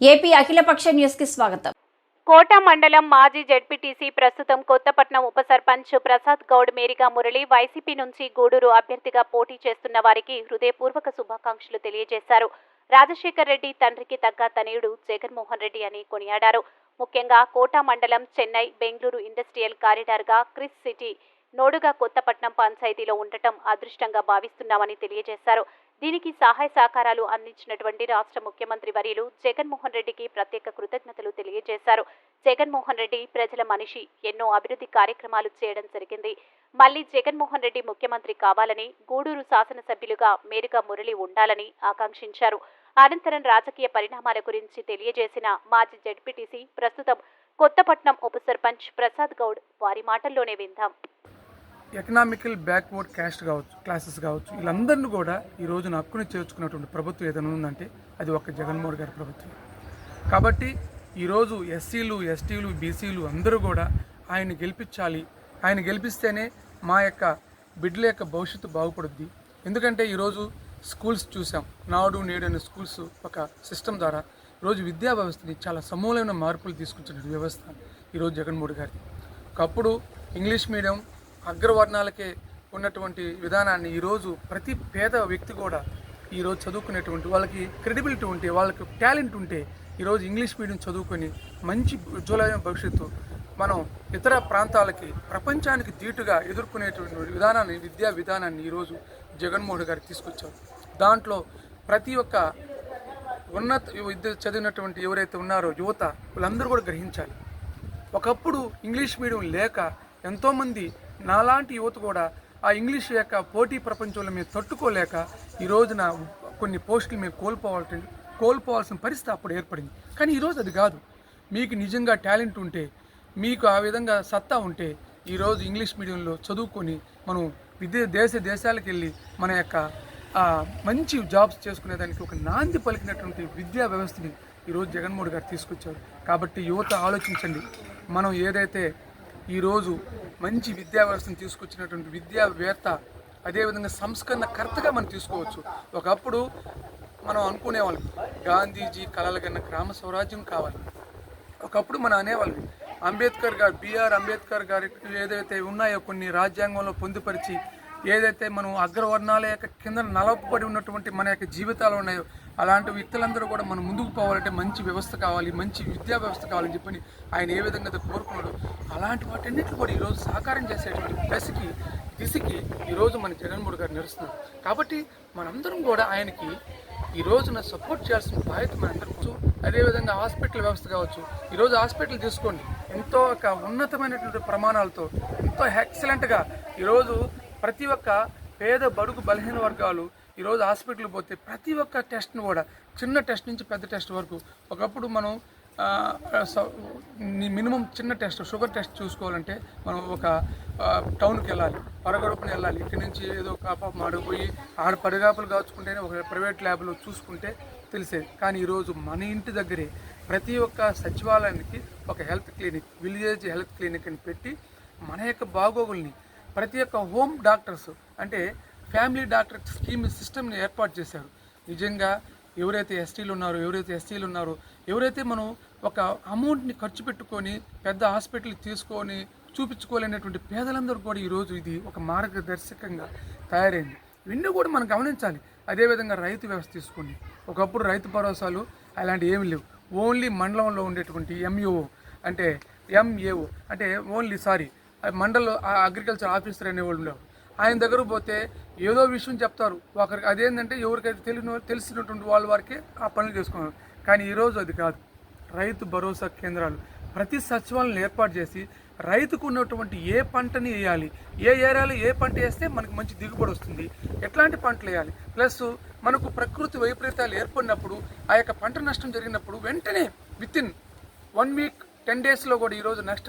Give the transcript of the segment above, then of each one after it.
AP అఖిలపక్ష న్యూస్కి స్వాగతం. కోట మండలం మాజీ జడ్పీటీసీ ప్రస్తుతం కొత్తపట్నం ఉప సర్పంచ్ ప్రసాద్ గౌడ్ మేరిగా మురళి వైసీపీ నుంచి గూడూరు అభ్యర్థిగా పోటీ చేస్తున్న వారికి హృదయపూర్వక శుభాకాంక్షలు తెలియజేశారు. రాజశేఖర్ రెడ్డి తండ్రికి తగ్గ తనయుడు జగన్మోహన్ రెడ్డి అని కొనియాడారు. ముఖ్యంగా కోట మండలం చెన్నై బెంగళూరు ఇండస్ట్రియల్ కారిడార్గా క్రిస్ సిటీ నోడుగా కొత్తపట్నం పంచాయతీలో ఉండటం అదృష్టంగా భావిస్తున్నామని తెలియజేశారు. దీనికి సహాయ సహకారాలు అందించినటువంటి రాష్ట్ర ముఖ్యమంత్రి వర్యులు జగన్మోహన్ రెడ్డికి ప్రత్యేక కృతజ్ఞతలు తెలియజేశారు. జగన్మోహన్ రెడ్డి ప్రజల మనిషి ఎన్నో అభివృద్ధి కార్యక్రమాలు చేయడం జరిగింది. మళ్ళీ జగన్మోహన్ రెడ్డి ముఖ్యమంత్రి కావాలని గూడూరు శాసనసభ్యులుగా మేరుగా మురళి ఉండాలని ఆకాంక్షించారు. అనంతరం రాజకీయ పరిణామాల గురించి తెలియజేసిన మాజీ జడ్పీటీసీ ప్రస్తుతం కొత్తపట్నం ఉప సర్పంచ్ ప్రసాద్ గౌడ్ వారి మాటల్లోనే విందాం. ఎకనామికల్ బ్యాక్వర్డ్ క్యాస్ట్ కావచ్చు క్లాసెస్ కావచ్చు వీళ్ళందరినీ కూడా ఈ రోజున హక్కుని చేర్చుకున్నటువంటి ప్రభుత్వం ఏదైనా ఉందంటే అది ఒక జగన్మోహన్ గారి ప్రభుత్వం. కాబట్టి ఈరోజు ఎస్సీలు ఎస్టీలు బీసీలు అందరూ కూడా ఆయన గెలిపించాలి. ఆయన గెలిపిస్తేనే మా యొక్క బిడ్డల యొక్క భవిష్యత్తు బాగుపడుద్ది. ఎందుకంటే ఈరోజు స్కూల్స్ చూసాం. నాడు నేడు అనే స్కూల్స్ ఒక సిస్టమ్ ద్వారా ఈరోజు విద్యా వ్యవస్థని చాలా సమూలమైన మార్పులు తీసుకొచ్చిన వ్యవస్థ ఈరోజు జగన్మోహన్ గారి ఒకప్పుడు ఇంగ్లీష్ మీడియం అగ్రవర్ణాలకే ఉన్నటువంటి విధానాన్ని ఈరోజు ప్రతి పేద వ్యక్తి కూడా ఈరోజు చదువుకునేటువంటి వాళ్ళకి క్రెడిబిలిటీ ఉంటే వాళ్ళకి టాలెంట్ ఉంటే ఈరోజు ఇంగ్లీష్ మీడియం చదువుకొని మంచి ఉజ్వలమైన భవిష్యత్తు మనం ఇతర ప్రాంతాలకి ప్రపంచానికి ధీటుగా ఎదుర్కొనేటువంటి విధానాన్ని విద్యా విధానాన్ని ఈరోజు జగన్మోహన్ గారు తీసుకొచ్చారు. దాంట్లో ప్రతి ఒక్క ఉన్నత విద్య చదివినటువంటి ఎవరైతే ఉన్నారో యువత వాళ్ళందరూ కూడా గ్రహించాలి. ఒకప్పుడు ఇంగ్లీష్ మీడియం లేక ఎంతోమంది నాలాంటి యువత కూడా ఆ ఇంగ్లీష్ యొక్క పోటీ ప్రపంచంలో మేము తట్టుకోలేక ఈ రోజున కొన్ని పోస్టులు మేము కోల్పోవాల్సి కోల్పోవాల్సిన పరిస్థితి అప్పుడు ఏర్పడింది. కానీ ఈరోజు అది కాదు. మీకు నిజంగా టాలెంట్ ఉంటే మీకు ఆ విధంగా సత్తా ఉంటే ఈరోజు ఇంగ్లీష్ మీడియంలో చదువుకొని మనం విదే దేశ దేశాలకు వెళ్ళి మన యొక్క మంచి జాబ్స్ చేసుకునేదానికి ఒక నాంది పలికినటువంటి విద్యా వ్యవస్థని ఈరోజు జగన్మోహన్ గారు తీసుకొచ్చారు. కాబట్టి యువత ఆలోచించండి. మనం ఏదైతే ఈరోజు మంచి విద్యావ్యవస్థను తీసుకొచ్చినటువంటి విద్యావేత్త అదేవిధంగా సంస్కరణ కర్తగా మనం తీసుకోవచ్చు. ఒకప్పుడు మనం అనుకునేవాళ్ళం గాంధీజీ కలలు కన్నా గ్రామ స్వరాజ్యం కావాలి. ఒకప్పుడు మనం అనేవాళ్ళం అంబేద్కర్ గారు బిఆర్ అంబేద్కర్ గారి ఏదైతే ఉన్నాయో కొన్ని రాజ్యాంగంలో పొందుపరిచి ఏదైతే మనం అగ్రవర్ణాల యొక్క కింద నలపబడి ఉన్నటువంటి మన యొక్క జీవితాలు ఉన్నాయో అలాంటి వ్యక్తులందరూ కూడా మనం ముందుకు పోవాలంటే మంచి వ్యవస్థ కావాలి మంచి విద్యా వ్యవస్థ కావాలని చెప్పని ఆయన ఏ విధంగా కోరుకున్నాడు కోరుకున్నాడో అలాంటి వాటన్నిటిని కూడా ఈరోజు సహకారం చేసేటువంటి దశకి దిశకి ఈరోజు మన జగన్మోహన్ గారు నడుస్తున్నారు. కాబట్టి మనందరం కూడా ఆయనకి ఈ రోజున సపోర్ట్ చేయాల్సిన బాధ్యత మనందరం అదేవిధంగా హాస్పిటల్ వ్యవస్థ కావచ్చు. ఈరోజు హాస్పిటల్ తీసుకోండి. ఎంతో ఒక ఉన్నతమైనటువంటి ప్రమాణాలతో ఎంతో ఎక్సలెంట్గా ఈరోజు ప్రతి ఒక్క పేద బడుగు బలహీన వర్గాలు ఈరోజు హాస్పిటల్కి పోతే ప్రతి ఒక్క టెస్ట్ను కూడా చిన్న టెస్ట్ నుంచి పెద్ద టెస్ట్ వరకు ఒకప్పుడు మనం మినిమం చిన్న టెస్ట్ షుగర్ టెస్ట్ చూసుకోవాలంటే మనం ఒక టౌన్కి వెళ్ళాలి. పరగడుపుని వెళ్ళాలి. ఇక్కడి నుంచి ఏదో ఒక మాడిపోయి ఆడ పరిగాపులు కాచుకుంటేనే ఒక ప్రైవేట్ ల్యాబ్లో చూసుకుంటే తెలిసేది. కానీ ఈరోజు మన ఇంటి దగ్గరే ప్రతి ఒక్క సచివాలయానికి ఒక health clinic village health clinic అని పెట్టి మన యొక్క బాగోగుల్ని ప్రతి ఒక్క హోమ్ డాక్టర్స్ అంటే ఫ్యామిలీ డాక్టర్ స్కీమ్ సిస్టమ్ని ఏర్పాటు చేశారు. నిజంగా ఎవరైతే ఎస్టీలు ఉన్నారో ఎవరైతే ఎస్టీలు ఉన్నారో ఎవరైతే మనం ఒక అమౌంట్ని ఖర్చు పెట్టుకొని పెద్ద హాస్పిటల్ తీసుకొని చూపించుకోలేనటువంటి పేదలందరూ కూడా ఈరోజు ఇది ఒక మార్గదర్శకంగా తయారైంది. ఇవన్నీ కూడా మనం గమనించాలి. అదేవిధంగా రైతు వ్యవస్థ తీసుకోండి. ఒకప్పుడు రైతు భరోసాలు అలాంటివి ఏమి లేవు. ఓన్లీ మండలంలో ఉండేటువంటి ఎంఈఓ అంటే ఎంఏఓ అంటే ఓన్లీ సారీ మండల అగ్రికల్చర్ ఆఫీసర్ అనేవాళ్ళు ఉండేవారు ఆయన దగ్గర పోతే ఏదో విషయం చెప్తారు. ఒకరికి అదేంటంటే ఎవరికైతే తెలియని తెలిసినటువంటి వాళ్ళ వారికి ఆ పనులు చేసుకున్నారు. కానీ ఈరోజు అది కాదు. రైతు భరోసా కేంద్రాలు ప్రతి సచివాలయం ఏర్పాటు చేసి రైతుకు ఉన్నటువంటి ఏ పంటని వేయాలి ఏ ఏరియాలో ఏ పంట వేస్తే మనకు మంచి దిగుబడి వస్తుంది ఎట్లాంటి పంటలు వేయాలి. ప్లస్ మనకు ప్రకృతి వైపరీత్యాలు ఏర్పడినప్పుడు ఆ యొక్క పంట నష్టం జరిగినప్పుడు వెంటనే within one week ten డేస్లో కూడా ఈరోజు నష్ట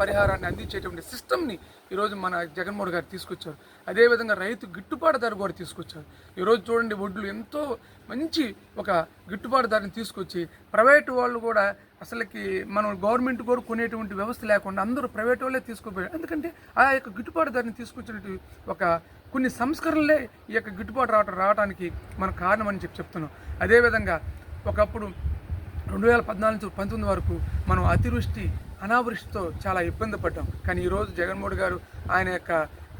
పరిహారాన్ని అందించేటువంటి సిస్టమ్ని ఈరోజు మన జగన్మోహన్ గారు తీసుకొచ్చారు. అదేవిధంగా రైతు గిట్టుబాటు ధర కూడా తీసుకొచ్చారు. ఈరోజు చూడండి వడ్లు ఎంతో మంచి ఒక గిట్టుబాటు ధరని తీసుకొచ్చి ప్రైవేటు వాళ్ళు కూడా అసలుకి మనం గవర్నమెంట్ కూడా కొనేటువంటి వ్యవస్థ లేకుండా అందరూ ప్రైవేట్ వాళ్ళే తీసుకుపోయారు. ఎందుకంటే ఆ యొక్క గిట్టుబాటు ధరని తీసుకొచ్చినట్టు ఒక కొన్ని సంస్కరణలే ఈ యొక్క గిట్టుబాటు రావటం రావడానికి మన కారణం అని చెప్పి చెప్తున్నాం. అదేవిధంగా ఒకప్పుడు రెండు వేల పద్నాలుగు నుంచి పంతొమ్మిది వరకు మనం అతివృష్టి అనావృష్టితో చాలా ఇబ్బంది పడ్డాం. కానీ ఈరోజు జగన్మోహన్ గారు ఆయన యొక్క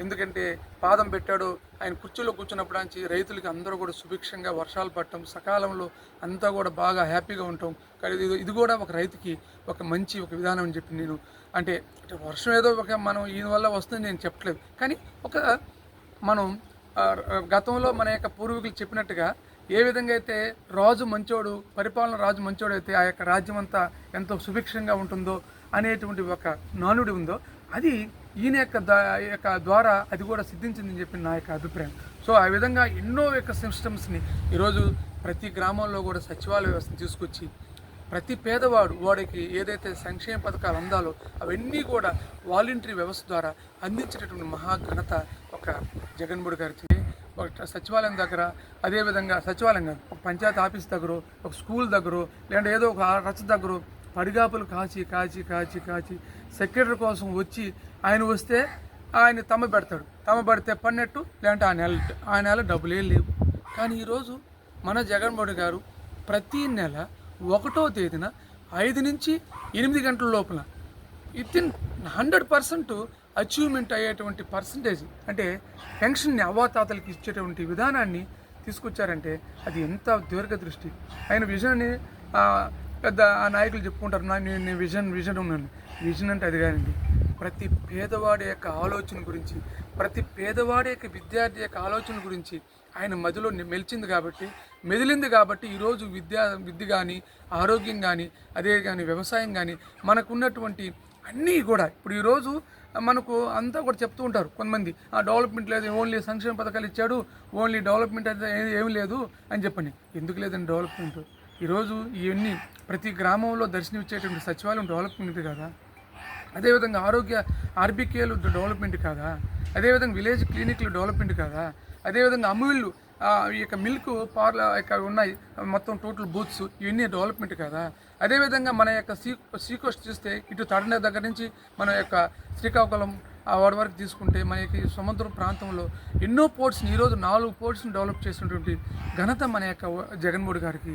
ఎందుకంటే పాదం పెట్టాడు ఆయన కుర్చీలో కూర్చున్నప్పుడు నుంచి రైతులకి అందరూ కూడా సుభిక్షంగా వర్షాలు పడటం సకాలంలో అంతా కూడా బాగా హ్యాపీగా ఉంటాం. కానీ ఇది ఇది కూడా ఒక రైతుకి ఒక మంచి ఒక విధానం అని చెప్పి నేను అంటే వర్షం ఏదో ఒక మనం ఈయన వల్ల వస్తుంది నేను చెప్పట్లేదు. కానీ ఒక మనం గతంలో మన యొక్క పూర్వీకులు చెప్పినట్టుగా ఏ విధంగా అయితే రాజు మంచోడు పరిపాలన రాజు మంచోడు అయితే ఆ యొక్క రాజ్యం అంతా ఎంతో సుభిక్షంగా ఉంటుందో అనేటువంటి ఒక నానుడి ఉందో అది ఈయన యొక్క యొక్క ద్వారా అది కూడా సిద్ధించిందని చెప్పి నా యొక్క అభిప్రాయం. సో ఆ విధంగా ఎన్నో యొక్క సిస్టమ్స్ని ఈరోజు ప్రతి గ్రామంలో కూడా సచివాలయ వ్యవస్థను తీసుకొచ్చి ప్రతి పేదవాడు వాడికి ఏదైతే సంక్షేమ పథకాలు అందాలో అవన్నీ కూడా వాలంటరీ వ్యవస్థ ద్వారా అందించేటటువంటి మహాఘనత ఒక జగన్మోహన్ గారికి సచివాలయం దగ్గర అదేవిధంగా సచివాలయం కాదు ఒక పంచాయతీ ఆఫీస్ దగ్గర ఒక స్కూల్ దగ్గర లేదంటే ఏదో ఒక రచ్చ దగ్గర పడిగాపులు కాచి కాచి కాచి కాచి సెక్రటరీ కోసం వచ్చి ఆయన వస్తే ఆయన తమ్మ పెడతాడు. తమ్మ పెడితే పన్నెట్టు లేదంటే ఆ నెల ఆ నెల డబ్బులు ఏం లేవు. కానీ ఈరోజు మన జగన్మోహన్ గారు ప్రతి నెల ఒకటో తేదీన ఐదు నుంచి ఎనిమిది గంటల లోపల within hundred percent achievement అయ్యేటువంటి పర్సంటేజ్ అంటే పెన్షన్ని అవ్వాతాతలకి ఇచ్చేటువంటి విధానాన్ని తీసుకొచ్చారంటే అది ఎంత దీర్ఘదృష్టి. ఆయన విజన్ని పెద్ద ఆ నాయకులు చెప్పుకుంటారు నా నేను విజన్ విజన్ ఉన్నాను విజన్ అంటే అది కాదండి. ప్రతి పేదవాడి యొక్క ఆలోచన గురించి ప్రతి పేదవాడి యొక్క విద్యార్థి యొక్క ఆలోచన గురించి ఆయన మదిలో మెలిచింది కాబట్టి మెదిలింది కాబట్టి ఈరోజు విద్యా విద్య కానీ ఆరోగ్యం కానీ అదే కానీ వ్యవసాయం కానీ మనకున్నటువంటి అన్నీ కూడా ఇప్పుడు ఈరోజు మనకు అంతా కూడా చెప్తూ ఉంటారు కొంతమంది ఆ డెవలప్మెంట్ లేదు ఓన్లీ సంక్షేమ పథకాలు ఇచ్చాడు ఓన్లీ డెవలప్మెంట్ అయితే ఏమి ఏమీ లేదు అని చెప్పండి ఎందుకు లేదండి డెవలప్మెంట్ ఈరోజు ఇవన్నీ ప్రతి గ్రామంలో దర్శనమిచ్చేటువంటి సచివాలయం డెవలప్మెంట్ కదా? అదేవిధంగా ఆరోగ్య ఆర్బికేలు డెవలప్మెంట్ కాదా? అదేవిధంగా విలేజ్ క్లినిక్లు డెవలప్మెంట్ కాదా? అదేవిధంగా అమూల్లు ఈ యొక్క మిల్క్ పార్ల యొక్క ఉన్నాయి మొత్తం టోటల్ బూత్స్ ఇవన్నీ డెవలప్మెంట్ కదా. అదేవిధంగా మన యొక్క సీ సీకోస్ట్ చూస్తే ఇటు తడనే దగ్గర నుంచి మన యొక్క శ్రీకాకుళం ఆ వాడి వరకు తీసుకుంటే మన యొక్క సముద్ర ప్రాంతంలో ఎన్నో పోర్ట్స్ని ఈరోజు నాలుగు పోర్ట్స్ని డెవలప్ చేసినటువంటి ఘనత మన యొక్క జగన్మోహన్ గారికి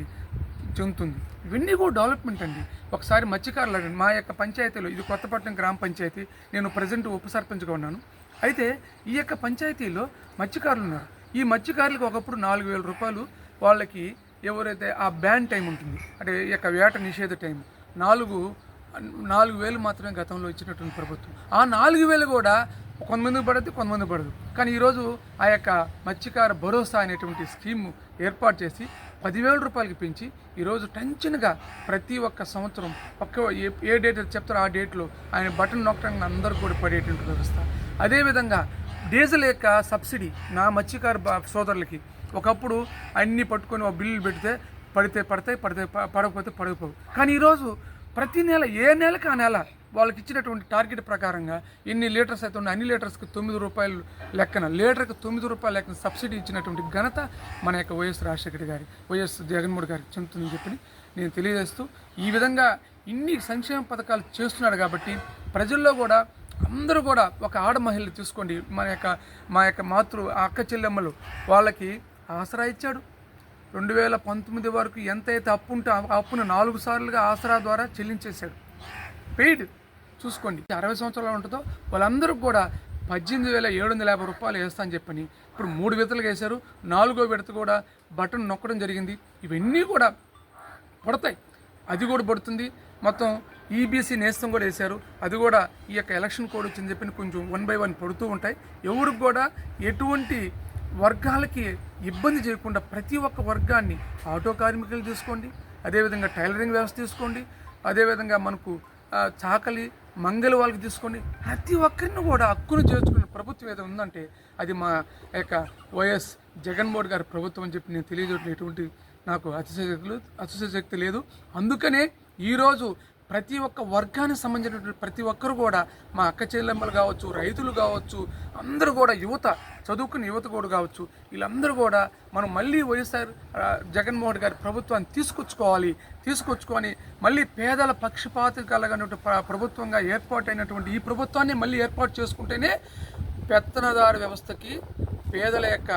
చెందుతుంది. ఇవన్నీ కూడా డెవలప్మెంట్ అండి. ఒకసారి మత్స్యకారులు అడగండి. మా యొక్క పంచాయతీలో ఇది కొత్తపట్నం గ్రామ పంచాయతీ నేను ప్రజెంట్ ఉప సర్పంచ్గా ఉన్నాను. అయితే ఈ యొక్క పంచాయతీలో మత్స్యకారులు ఉన్నారు. ఈ మత్స్యకారులకు ఒకప్పుడు నాలుగు వేల రూపాయలు వాళ్ళకి ఎవరైతే ఆ బ్యాన్ టైం ఉంటుంది అంటే ఈ యొక్క వేట నిషేధ టైం నాలుగు నాలుగు వేలు మాత్రమే గతంలో ఇచ్చినటువంటి ప్రభుత్వం. ఆ నాలుగు వేలు కూడా కొంతమందికి పడద్దు కొంతమంది పడదు. కానీ ఈరోజు ఆ యొక్క మత్స్యకార భరోసా అనేటువంటి స్కీమ్ ఏర్పాటు చేసి పదివేల రూపాయలకి పెంచి ఈరోజు టెన్షన్గా ప్రతి ఒక్క సంవత్సరం ఒక్క ఏ ఏ డేట్ చెప్తారో ఆ డేట్లో ఆయన బటన్ నొక్కడానికి అందరూ కూడా పడేటువంటి వ్యవస్థ. అదేవిధంగా డీజిల్ యొక్క సబ్సిడీ నా మత్స్యకార బా- సోదరులకి ఒకప్పుడు అన్నీ పట్టుకొని ఒక బిల్లులు పెడితే పడితే పడతాయి పడితే పడకపోతే పడకపోవు. కానీ ఈరోజు ప్రతి నెల ఏ నెలకి ఆ నెల వాళ్ళకి ఇచ్చినటువంటి టార్గెట్ ప్రకారంగా ఎన్ని లీటర్స్ అయితే ఉన్నాయి. అన్ని లీటర్స్కి తొమ్మిది రూపాయలు లెక్కన లీటర్కి తొమ్మిది రూపాయల లెక్కన సబ్సిడీ ఇచ్చినటువంటి ఘనత మన యొక్క వైఎస్ రాజశేఖర్ గారి వైఎస్ జగన్మోహన్ గారికి చెందుతుందని చెప్పి నేను తెలియజేస్తూ ఈ విధంగా ఇన్ని సంక్షేమ పథకాలు చేస్తున్నాడు కాబట్టి ప్రజల్లో కూడా అందరూ కూడా ఒక ఆడ మహిళలు తీసుకోండి మన యొక్క మా యొక్క మాతృ అక్క చెల్లెమ్మలు వాళ్ళకి ఆసరా ఇచ్చాడు. రెండు వేల పంతొమ్మిది వరకు ఎంతైతే అప్పు ఉంటే అప్పును నాలుగు సార్లుగా ఆసరా ద్వారా చెల్లించేశాడు. పెయిడ్ చూసుకోండి. అరవై సంవత్సరాలు ఉంటుందో వాళ్ళందరూ కూడా పద్దెనిమిది వేల ఏడు వందల యాభై రూపాయలు వేస్తా అని చెప్పని ఇప్పుడు మూడు విడతలు వేశారు. నాలుగో విడత కూడా బటన్ నొక్కడం జరిగింది. ఇవన్నీ కూడా పడతాయి. అది కూడా పడుతుంది. మొత్తం ఈబీసీ నేస్తం కూడా వేశారు. అది కూడా ఈ యొక్క ఎలక్షన్ కోడ్ వచ్చింది చెప్పి కొంచెం వన్ బై వన్ పడుతూ ఉంటాయి. ఎవరికి కూడా ఎటువంటి వర్గాలకి ఇబ్బంది చేయకుండా ప్రతి ఒక్క వర్గాన్ని ఆటో కార్మికులు తీసుకోండి అదేవిధంగా టైలరింగ్ వ్యవస్థ తీసుకోండి అదేవిధంగా మనకు చాకలి మంగళ వాళ్ళకి తీసుకోండి. ప్రతి ఒక్కరిని కూడా హక్కును చేర్చుకునే ప్రభుత్వం ఏదో ఉందంటే అది మా యొక్క వైఎస్ జగన్మోహన్ గారి ప్రభుత్వం అని చెప్పి నేను తెలియజేయడం ఎటువంటి నాకు అతిశక్తి అతిశయశక్తి లేదు. అందుకనే ఈరోజు ప్రతి ఒక్క వర్గానికి సంబంధించినటువంటి ప్రతి ఒక్కరు కూడా మా అక్క చెల్లెమ్మలు కావచ్చు రైతులు కావచ్చు అందరూ కూడా యువత చదువుకున్న యువత కూడా కావచ్చు వీళ్ళందరూ కూడా మనం మళ్ళీ వైఎస్ఆర్ జగన్మోహన్ గారి ప్రభుత్వాన్ని తీసుకొచ్చుకోవాలి తీసుకొచ్చుకొని మళ్ళీ పేదల పక్షపాత కలగనటువంటి ప్రభుత్వంగా ఏర్పాటైనటువంటి ఈ ప్రభుత్వాన్ని మళ్ళీ ఏర్పాటు చేసుకుంటేనే పెత్తనదారు వ్యవస్థకి పేదల యొక్క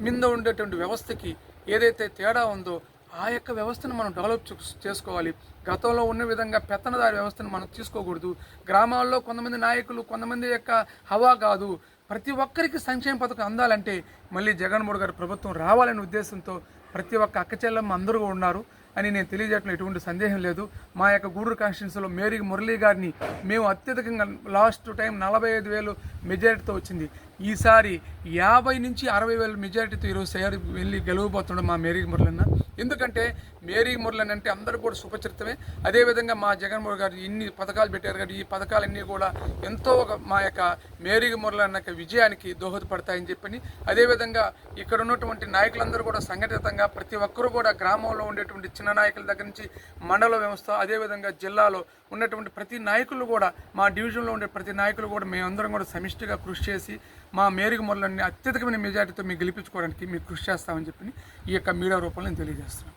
మింద ఉండేటువంటి వ్యవస్థకి ఏదైతే తేడా ఉందో ఆ యొక్క వ్యవస్థను మనం డెవలప్ చేసుకోవాలి. గతంలో ఉన్న విధంగా పెత్తనదారి వ్యవస్థను మనం తీసుకోకూడదు. గ్రామాల్లో కొంతమంది నాయకులు కొంతమంది యొక్క హవా కాదు. ప్రతి ఒక్కరికి సంక్షేమ పథకం అందాలంటే మళ్ళీ జగన్మోహన్ గారి ప్రభుత్వం రావాలనే ఉద్దేశంతో ప్రతి ఒక్క అక్క చెల్లెమ్మ అందరూ ఉన్నారు అని నేను తెలియజేయటం ఎటువంటి సందేహం లేదు. మా యొక్క గూడూరు కాన్స్టిట్యున్సీలో మేరీ మురళీ గారిని మేము అత్యధికంగా లాస్ట్ టైం నలభై ఐదు వేలు మెజారిటీతో వచ్చింది. ఈసారి యాభై నుంచి అరవై వేల మెజారిటీతో ఈరోజు సేరు వెళ్ళి గెలవబోతున్నాడు మా మేరీ మురళన్న. ఎందుకంటే మేరీ మురళన్ అంటే అందరూ కూడా సుపచరితమే. అదేవిధంగా మా జగన్మోహన్ గారు ఇన్ని పథకాలు పెట్టారు కాబట్టి ఈ పథకాలన్నీ కూడా ఎంతో ఒక మా యొక్క మేరీ మురళన్న యొక్క విజయానికి దోహదపడతాయని చెప్పని అదేవిధంగా ఇక్కడ ఉన్నటువంటి నాయకులందరూ కూడా సంఘటితంగా ప్రతి ఒక్కరూ కూడా గ్రామంలో ఉండేటువంటి చిన్న నాయకుల దగ్గర నుంచి మండల వ్యవస్థ అదేవిధంగా జిల్లాలో ఉన్నటువంటి ప్రతి నాయకులు కూడా మా డివిజన్లో ఉండే ప్రతి నాయకులు కూడా మేమందరం కూడా సమిష్టిగా కృషి చేసి మా మేరకు మొదలన్నీ అత్యధికమైన మెజార్టీతో మీకు గెలిపించుకోవడానికి మీకు కృషి చేస్తామని చెప్పి ఈ యొక్క మీడియా రూపంలో నేను తెలియజేస్తున్నాను.